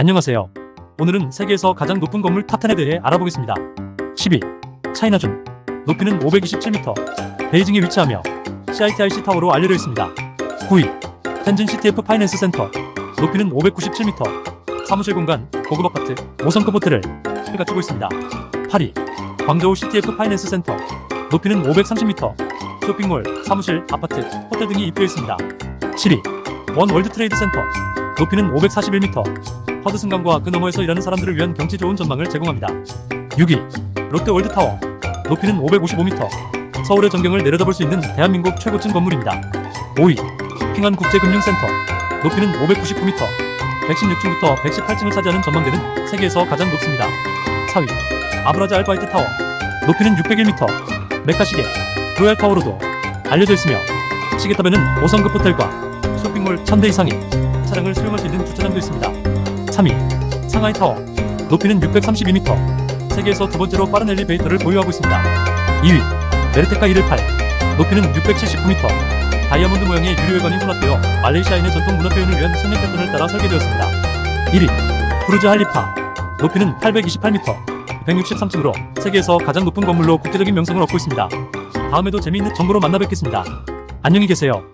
안녕하세요. 오늘은 세계에서 가장 높은 건물 탑10에 대해 알아보겠습니다. 10위 차이나준 높이는 527m 베이징에 위치하며 CITIC 타워로 알려져 있습니다. 9위 텐진 CTF 파이낸스 센터. 높이는 597m 사무실 공간 고급 아파트 5성급 호텔을 갖추고 있습니다. 8위 광저우 CTF 파이낸스 센터. 높이는 530m 쇼핑몰, 사무실, 아파트, 호텔 등이 입되어 있습니다. 7위 원 월드 트레이드 센터. 높이는 541m 허드슨강과 그 너머에서 일하는 사람들을 위한 경치 좋은 전망을 제공합니다. 6위 롯데 월드타워 높이는 555m 서울의 전경을 내려다볼 수 있는 대한민국 최고층 건물입니다. 5위 핑안국제금융센터 높이는 599m 116층부터 118층을 차지하는 전망대는 세계에서 가장 높습니다. 4위 아브라자 알바이트 타워 높이는 601m 메카 시계 로얄 타워로도 알려져 있으며 시계탑에는 5성급 호텔과 쇼핑몰 1000대 이상의 차량을 수용할 수 있는 주차장도 있습니다. 3위 상하이 타워 높이는 632m 세계에서 두 번째로 빠른 엘리베이터를 보유하고 있습니다. 2위 메르테카 118 높이는 679m 다이아몬드 모양의 유리외관이 혼합되어 말레이시아인의 전통 문화 표현을 위한 성형 패턴을 따라 설계되었습니다. 1위 부르즈 할리파 높이는 828m 163층으로 세계에서 가장 높은 건물로 국제적인 명성을 얻고 있습니다. 다음에도 재미있는 정보로 만나 뵙겠습니다. 안녕히 계세요.